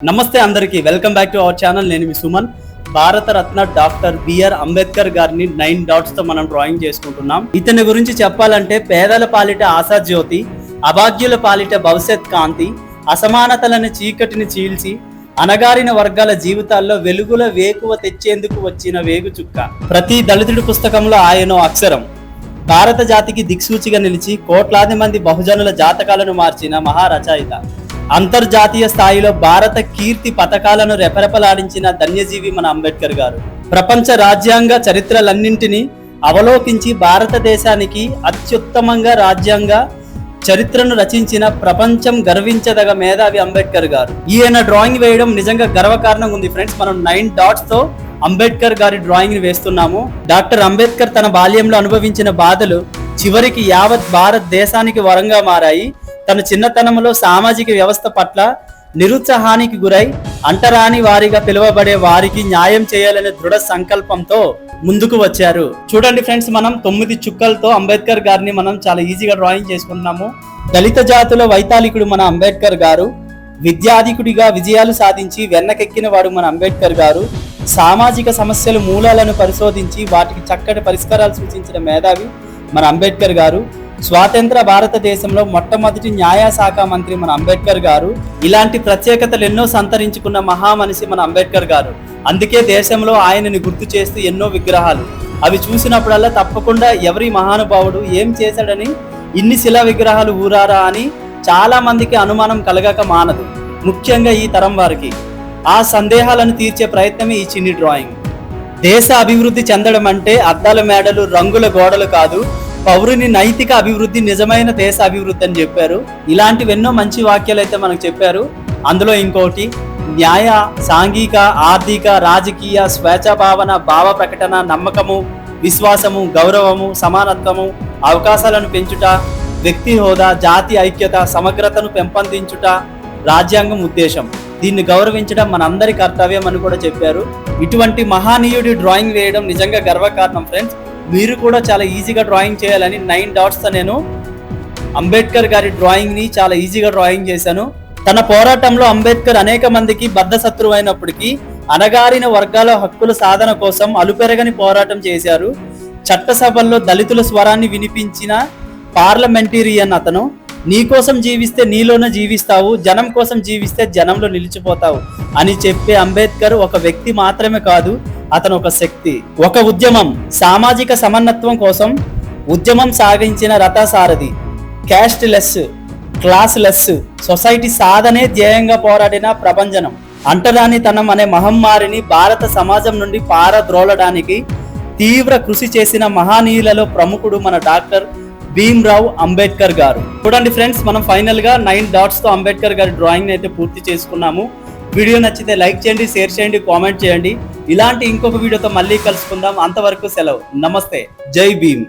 నమస్తే అందరికీ. Welcome back to our channel నేను మీ Suman. Bharat Ratna doctor B R Ambedkar గారిని నైన్ డాట్స్తో మనం డ్రాయింగ్ చేసుకుంటున్నాం. ఇతని గురించి చెప్పాలంటే పేదల పాలిట ఆశా జ్యోతి అభాగ్యుల పాలిట భవిష్యత్ కాంతి అసమానతలను చీకటిని చీల్చి అనగారిన వర్గాల జీవితాల్లో వెలుగుల వేకువ తెచ్చేందుకు వచ్చిన వేగు చుక్క. ప్రతి దళితుడి పుస్తకంలో ఆయనో అక్షరం. భారత జాతికి దిక్సూచిగా నిలిచి కోట్లాది మంది బహుజనుల జాతకాలను మార్చిన మహారచయిత. అంతర్జాతీయ స్థాయిలో భారత కీర్తి పథకాలను రెపరెపలాడించిన ధన్యజీవి మన అంబేద్కర్ గారు. ప్రపంచ రాజ్యాంగ చరిత్రలన్నింటినీ అవలోకించి భారతదేశానికి అత్యుత్తమంగా రాజ్యాంగ చరిత్రను రచించిన ప్రపంచం గర్వించదగ మేధావి అంబేద్కర్ గారు. ఈయన డ్రాయింగ్ వేయడం నిజంగా గర్వకారణంగా ఉంది ఫ్రెండ్స్. మనం నైన్ డాట్స్తో అంబేద్కర్ గారి డ్రాయింగ్ని వేస్తున్నాము. డాక్టర్ అంబేద్కర్ తన బాల్యంలో అనుభవించిన బాధలు చివరికి యావత్ భారతదేశానికి వరంగా మారాయి. తన చిన్నతనంలో సామాజిక వ్యవస్థ పట్ల నిరుత్సాహానికి గురై అంటరాని వారిగా పిలువబడే వారికి న్యాయం చేయాలనే దృఢ సంకల్పంతో ముందుకు వచ్చారు. చూడండి ఫ్రెండ్స్ మనం తొమ్మిది చుక్కలతో అంబేద్కర్ గారిని మనం చాలా ఈజీగా డ్రాయింగ్ చేసుకున్నాము. దళిత జాతుల వైతాళికుడు మన అంబేద్కర్ గారు విద్యాధికుడిగా విజయాలు సాధించి వెన్నకెక్కిన వాడు మన అంబేద్కర్ గారు సామాజిక సమస్యల మూలాలను పరిశోధించి వాటికి చక్కటి పరిష్కారాలు సూచించిన మేధావి మన అంబేద్కర్ గారు స్వాతంత్ర భారతదేశంలో మొట్టమొదటి న్యాయశాఖ మంత్రి మన అంబేద్కర్ గారు. ఇలాంటి ప్రత్యేకతలు ఎన్నో సంతరించుకున్న మహామనిషి మన అంబేద్కర్ గారు. అందుకే దేశంలో ఆయనని గుర్తు చేస్తూ ఎన్నో విగ్రహాలు. అవి చూసినప్పుడల్లా తప్పకుండా ఎవరి మహానుభావుడు ఏం చేశాడని ఇన్ని శిలా విగ్రహాలు ఊరారా అని చాలా మందికి అనుమానం కలగక మానదు. ముఖ్యంగా ఈ తరం వారికి. ఆ సందేహాలను తీర్చే ప్రయత్నమే ఈ చిన్ని డ్రాయింగ్. దేశ అభివృద్ధి చెందడం అంటే అద్దాల మేడలు రంగుల గోడలు కాదు పౌరుని నైతిక అభివృద్ధి నిజమైన దేశ అభివృద్ధి అని చెప్పారు. ఇలాంటివి ఎన్నో మంచి వాక్యాలు అయితే మనకు చెప్పారు. అందులో ఇంకోటి న్యాయ సాంఘిక ఆర్థిక రాజకీయ స్వేచ్ఛ భావన భావ ప్రకటన నమ్మకము విశ్వాసము గౌరవము సమానత్వము అవకాశాలను పెంచుట వ్యక్తి హోదా జాతి ఐక్యత సమగ్రతను పెంపొందించుట రాజ్యాంగం ఉద్దేశం. దీన్ని గౌరవించడం మనందరి కర్తవ్యం అని కూడా చెప్పారు. ఇటువంటి మహానీయుడి డ్రాయింగ్ వేయడం నిజంగా గర్వకారణం ఫ్రెండ్స్. మీరు కూడా చాలా ఈజీగా డ్రాయింగ్ చేయాలని నైన్ డాట్స్తో నేను అంబేద్కర్ గారి డ్రాయింగ్ని చాలా ఈజీగా డ్రాయింగ్ చేశాను. తన పోరాటంలో అంబేద్కర్ అనేక మందికి బద్ధశత్రువు అయినప్పటికీ అనగారిన వర్గాల హక్కుల సాధన కోసం అలుపెరగని పోరాటం చేశారు. చట్టసభల్లో దళితుల స్వరాన్ని వినిపించిన పార్లమెంటేరియన్ అతను నీ కోసం జీవిస్తే నీలోనే జీవిస్తావు జనం కోసం జీవిస్తే జనంలో నిలిచిపోతావు అని చెప్పే అంబేద్కర్ ఒక వ్యక్తి మాత్రమే కాదు అతను ఒక శక్తి ఒక ఉద్యమం. సామాజిక సమన్నత్వం కోసం ఉద్యమం సాగించిన రథసారథి casteless classless society సాధనే ధ్యేయంగా పోరాడిన ప్రభంజనం. అంటరానితనం అనే మహమ్మారిని భారత సమాజం నుండి పారద్రోలడానికి తీవ్ర కృషి చేసిన మహానీయులలో ప్రముఖుడు మన డాక్టర్ భీమ్రావ్ అంబేద్కర్ గారు. చూడండి ఫ్రెండ్స్ మనం ఫైనల్గా నైన్ డాట్స్తో అంబేద్కర్ గారి డ్రాయింగ్ అయితే పూర్తి చేసుకున్నాము. వీడియో నచ్చితే లైక్ చేయండి షేర్ చేయండి కామెంట్ చేయండి. ఇలాంటి ఇంకొక వీడియోతో మళ్ళీ కలుసుకుందాం. అంతవరకు సెలవు. నమస్తే. జై భీమ్.